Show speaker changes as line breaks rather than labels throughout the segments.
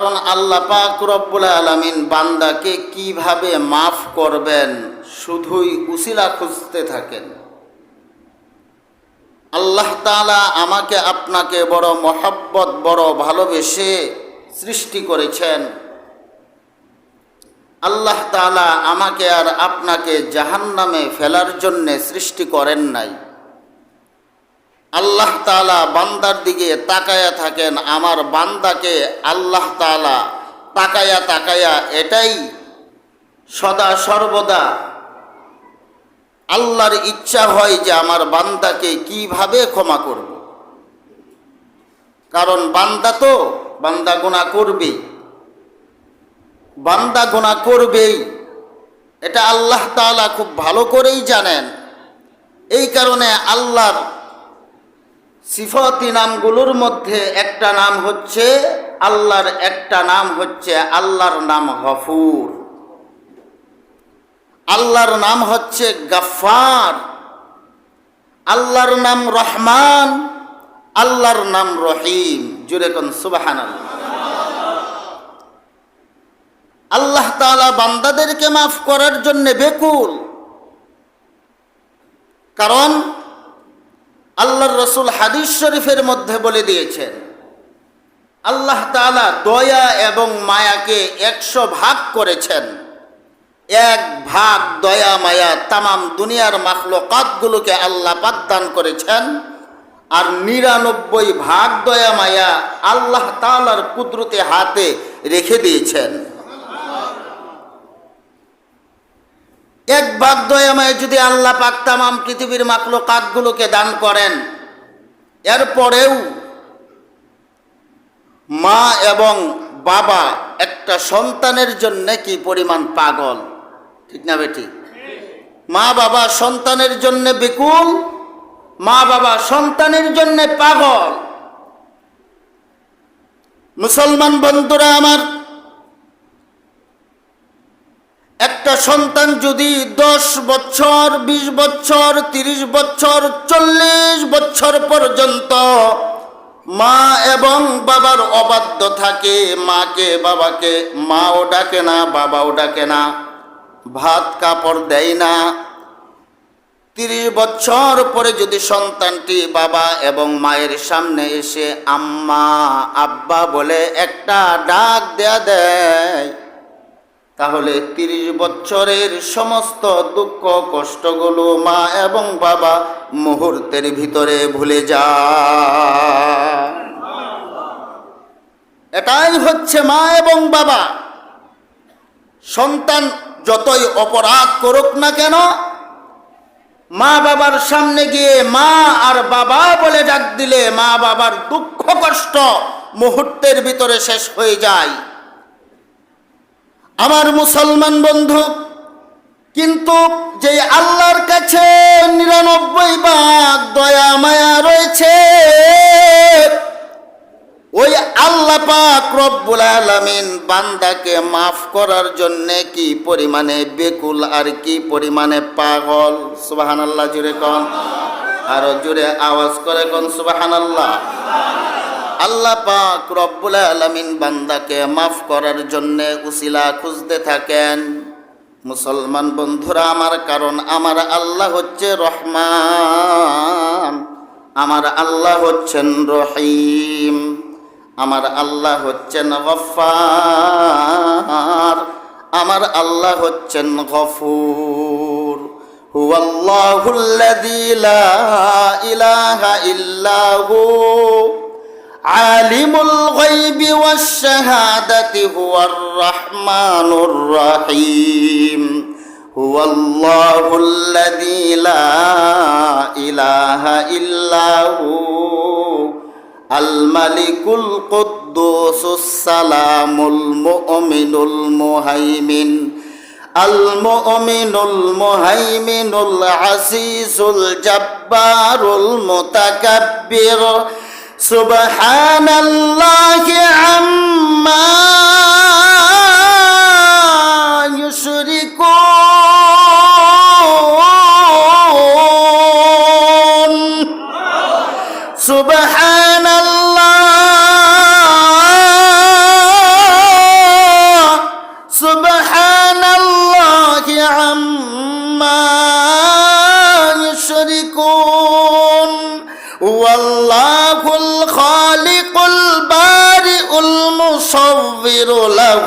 কারণ আল্লাহ পাক রব্বুল আলমিন বান্দাকে কীভাবে মাফ করবেন, শুধুই উসিলা খুঁজতে থাকেন। আল্লাহ তাআলা আমাকে আপনাকে বড় মহাব্বত, বড় ভালোবেসে সৃষ্টি করেছেন। আল্লাহ তাআলা আমাকে আর আপনাকে জাহান্নামে ফেলার জন্যে সৃষ্টি করেন নাই। আল্লাহ তাআলা বান্দার দিকে তাকায়া থাকেন। আমার বান্দাকে আল্লাহ তাআলা তাকায়া তাকায়া এটাই সদা সর্বদা আল্লাহর ইচ্ছা হয় যে আমার বান্দাকে কীভাবে ক্ষমা করব। কারণ বান্দা তো বান্দা গোনা করবেই। বান্দা গোনা করবেই। এটা আল্লাহ তাআলা খুব ভালো করেই জানেন। এই কারণে আল্লাহর সিফতি নামগুলোর মধ্যে একটা নাম হচ্ছে আল্লাহর, একটা নাম হচ্ছে আল্লাহর নাম গফুর। আল্লাহর নাম হচ্ছে গাফার আল্লাহর নাম রহমান, আল্লাহর নাম রহিম। জুড়ে কোন সুবাহান আল্লাহ তাআলা বান্দাদেরকে মাফ করার জন্য বেকুল। কারণ আল্লাহর রসুল হাদিস শরীফের মধ্যে বলে দিয়েছেন, আল্লাহ তালা দয়া এবং মায়াকে একশো ভাগ করেছেন। এক ভাগ দয়া, মায়া তামাম দুনিয়ার মাখলকাতগুলোকে আল্লাহ পাক দান করেছেন, আর নিরানব্বই ভাগ দয়া, মায়া আল্লাহ তাআলার কুদরতে হাতে রেখে দিয়েছেন। এক ভাগ দয়া মায়া যদি আল্লাহ পাক তামাম পৃথিবীর মাখলকাতগুলোকে দান করেন এরপরেও মা এবং বাবা একটা সন্তানের জন্য কি পরিমাণ পাগল? ঠিক না বেটি? মা বাবা সন্তানের জন্য বিকুল, মা বাবা সন্তানের জন্য পাগল। মুসলমান বন্ধুরা আমার একটা সন্তান যদি দশ বছর, বিশ বছর, তিরিশ বছর, চল্লিশ বছর পর্যন্ত মা এবং বাবার অবাধ্য থাকে, মাকে, বাবাকে, মাও ডাকে না, বাবাও ডাকে না, ভাত কাপড় দেয় না। তিরিশ বছর পরে যদি সন্তানটি বাবা এবং মায়ের সামনে এসে আম্মা, আব্বা বলে একটা ডাক দেয়া দেয় তাহলে তিরিশ বছরের সমস্ত দুঃখ কষ্টগুলো মা এবং বাবা মুহূর্তের ভিতরে ভুলে যা। এটাই হচ্ছে মা এবং বাবা। সন্তান যতই অপরাধ করুক না কেন, মা বাবার সামনে গিয়ে মা আর বাবা বলে ডাক দিলে মা বাবার দুঃখ কষ্ট মুহূর্তের ভিতরে শেষ হয়ে যায়। আমার মুসলমান বন্ধু, কিন্তু যে আল্লাহর কাছে নিরানব্বই ভাগ দয়া, মায়া রয়েছে, ওই আল্লাহ পাক রব্বুল আলামিন বান্দাকে মাফ করার জন্য কি পরিমাণে বেকুল আর কি পরিমাণে পাগল? সুবাহান আল্লাহ জুড়ে কন? আরও জুড়ে আওয়াজ করে কন? সুবাহান আল্লাহ আল্লাহ পাক রব্বুল আলামিন বান্দাকে মাফ করার জন্য উসিলা খুঁজতে থাকেন। মুসলমান বন্ধুরা, আমার কারণ আমার আল্লাহ হচ্ছে রহমান, আমার আল্লাহ হচ্ছেন রহিম, আমার আল্লাহ হচ্ছেন গফার আমার আল্লাহ হচ্ছেন গফুর। হুয়াল্লাহুল্লাযী লা ইলাহা ইল্লাহু عالم الغيب والشهادة هو الرحمن الرحيم هو الله الذي لا إله إلا هو الملك القدوس السلام المؤمن المهيمن المؤمن المهيمن العزيز الجبار المتكبر সুবহানাল্লাহি الله الخالق البارئ المصور له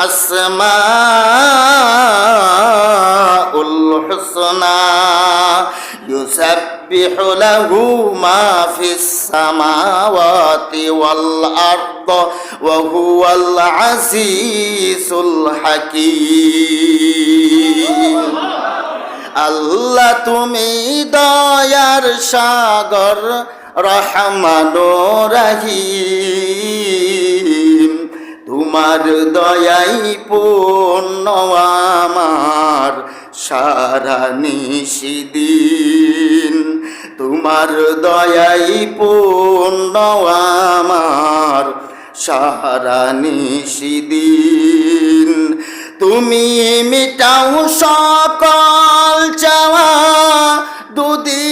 الأسماء الحسنى يسبح له ما في السماوات والأرض وهو العزيز الحكيم. الله তুমি দয়ার সাগর রহমান রহিম তোমার দয়াই পূর্ণ আমার সারা নিশিদিন। তোমার দয়াই পূর্ণ আমার সারা নিশিদিন। তুমি মিটাও সকল চাওয়া, দুদিন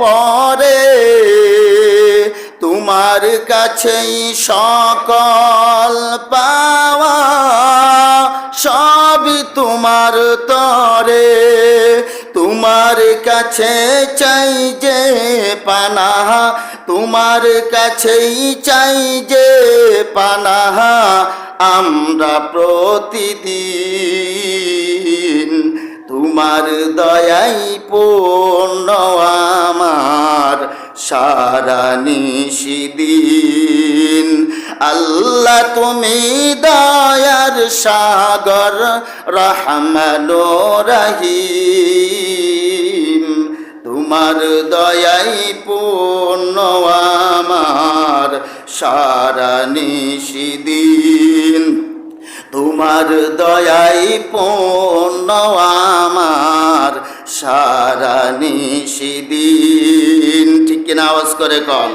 পরে তোমার কাছেই সকল পাওয়া সবই তোমার তরে। তোমার কাছে চাই যে পানাহা, তোমার কাছেই চাই যে পানাহা, আমরা প্রতিদিন তোমার দয়াই পূর্ণ আমার সারা নিশিদিন। আল্লাহ তুমি দয়ার সাগর রহমান রহিম। তোমার দয়াই পূর্ণ আমার সারা নিশিদিন। তোমার দয়াই পণ্য আমার সারা নিশিদিন ঠিক কিনা আওয়াজ করে কম